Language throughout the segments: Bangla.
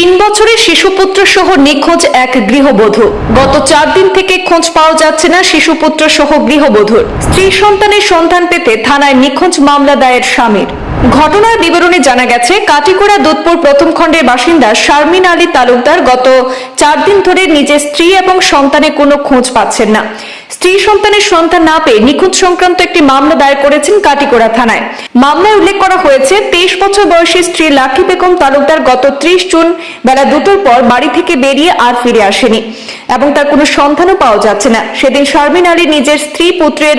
তিন বছরের শিশুপুত্র সহ নিখোঁজ এক গৃহবধূ। গত চার দিন থেকে খোঁজ পাওয়া যাচ্ছে না শিশুপুত্র সহ গৃহবধূর। স্ত্রী সন্তানের সন্ধান পেতে থানায় নিখোঁজ মামলা দায়ের স্বামীর। ঘটনার বিবরণে জানা গেছে, কাটিকোড়া দুধপুর প্রথম খণ্ডের বাসিন্দা শারমিন আলী তালুকদার গত চার দিন ধরে নিজের স্ত্রী এবং সন্তানের কোনো খোঁজ পাচ্ছেন না। স্ত্রী সন্তানের সন্তান না পেয়ে নিখোঁজ সংক্রান্ত একটি মামলা দায়ের করেছেন কাটিকোড়া থানায়। মামলায় উল্লেখ করা হয়েছে, তেইশ বছর বয়সী স্ত্রী লাকি বেগম তালুকদার গত ত্রিশ জুন বেলা দুটোর পর বাড়ি থেকে বেরিয়ে আর ফিরে আসেনি এবং তার কোনো সন্ধানও পাওয়া যাচ্ছে না। সেদিন শারমিন আলী নিজের স্ত্রী পুত্রের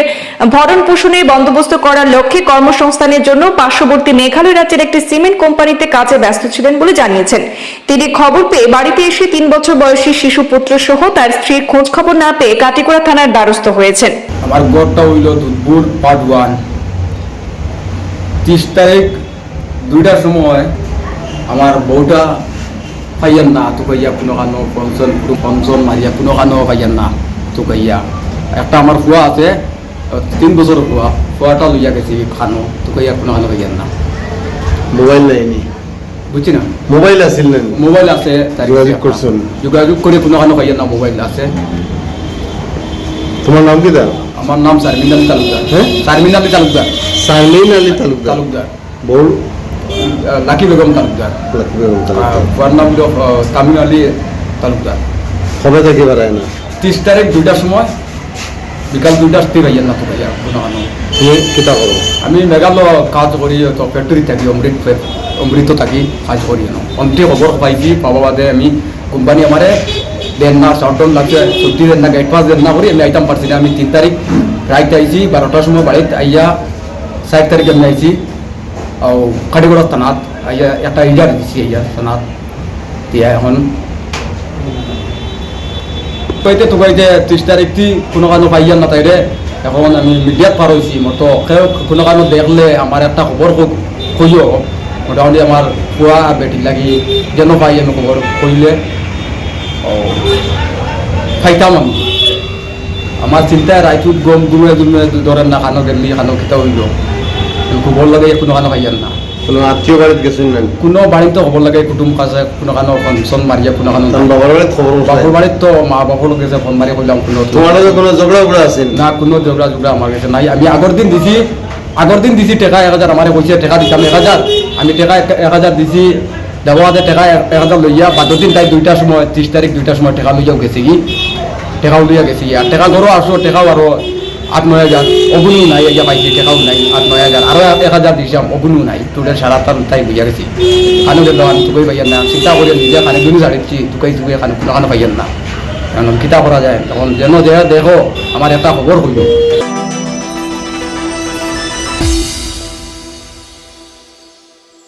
ভরণ পোষণের বন্দোবস্ত করার লক্ষ্যে কর্মসংস্থানের জন্য পার্শ্ববর্তী মেঘালয় রাজ্যের একটি সিমেন্ট কোম্পানিতে কাজে ব্যস্ত ছিলেন বলে জানিয়েছেন। তিনি খবর পেয়ে বাড়িতে এসে তিন বছর বয়সী শিশু পুত্র সহ তার স্ত্রীর খোঁজ খবর না পেয়ে কাটিকোড়া থানার দ্বারস্থ হয়েছেন। আমার গড়টা হইল দুধপুর পার্ট ওয়ান তিরিশ তারিখ দুইটার সময় আমার বউটা পাইয়ান না তো কইয়া কোনো কানো পঞ্চন পঞ্চন মারিয়া কোনো কানো পাইয়ান না তো কইয়া। একটা আমার ফুয়া আছে তিন বছর ফুয়া ফুয়াটা লইয়া গেছি খানো তো কইয়া কোনো কানো পাইয়ান না। মোবাইল নেয়নি বুঝছি না? মোবাইল আছিল না? মোবাইল আছে যোগাযোগ করছেন? যোগাযোগ করে কোনো কানো পাইয়ান না মোবাইল আছে। তোমার নাম কি দা? আমার নাম শারমিন আলী তালুকদার। হ্যাঁ? শারমিন আলী তালুকদার। সারমিন আলী তালুকদার। তালুকদার। আহ, লাকি বেগম তালুকদার। লাকি বেগম তালুকদার। ওয়ার নাম হলো তামিল আলী তালুকদার। কবে থেকে বেড়ায় না? তিরিশ তারিখ দুইটার সময়। বিকাল দুইটার স্থির হইয়া না তো ভাইয়া তুমি কিতা করো? আমি মেঘালয় কাজ করি তো ফ্যাক্টরি থাকি অমৃত অমৃত থাকি কাজ করি। অন্তি খবর পাইছি পাবা বাদে আমি কোম্পানি আমারে দেন না শর্টন লাগছে, ছুটি দেন না গেট পাস দেন না করি, আমি আইতাম পারছি না। আমি তিন তারিখ রাইট আইছি, বারোটার সময় বাড়িতে আইয়া চার তারিখে আমি আইছি। আর কাটিগড় থানাত আইয়া একটা ইজার দিছি আইয়া, থানাত। দিয়া এখন। কইতে তো কইতে ত্রিশ তারিখ দি কোনো কারণে পাইয়ান না তাইরে। এখন আমি মিডিয়াত পার হয়েছি তো কেউ কোনো কারণে দেখলে আমার একটা খবর খুঁজো মোটামুটি আমার পুয়া বেটি লাগি যেন পাই আমি খবর খুঁজলে ও খাইতাম আমি আমার চিন্তায় রাইতুত গম গুমে গুমে ধরেন না খানো গেলি খানো খেতে হইল খবর লাগে কোনো কারণে পাইয়ান না। কোনো আত্মীয় বাড়িতে গেছেন না? কোনো বাড়িতে খবর লাগে কুটুম কাছে কোনো কারণে ফোন মারিয়া কোনো তার বাবার বাড়িতে খবর তো মা বাপুর কাছে ফোন মারি করলাম কোনো তোমার কোনো ঝগড়া উগড়া আছে না কোনো ঝগড়া ঝগড়া আমার কাছে নাই। আমি আগের দিন দিছি আগের দিন দিছি টাকা এক হাজার আমার কইছে টাকা দিতাম এক হাজার আমি টাকা এক হাজার দিছি দেওয়াতে টাকা এক হাজার লইয়া বাদ দিন তাই দুইটার সময় ত্রিশ তারিখ দুইটার সময় টাকা লইয়াও গেছে কি টাকাও লইয়া গেছি আর টাকা ঘরও আসো টাকাও আরও আট নয় হাজার অগুনও নাই ইয়া পাইছি, টাকাও নাই আট নয় হাজার আরও এক হাজার দিছিলাম অগুনও নাই। টোটাল সাড়ে আটটার তাই বুঝা গেছি খানো গেল আমি তুকাই পাইয়ান না চিন্তা করে নিজে খানে দিনও ছাড়িছি তুকাই তুকাই খানে খানো পাইয়ান না এখন কিতা করা যায়। তখন যেন দেখো আমার একটা খবর হইল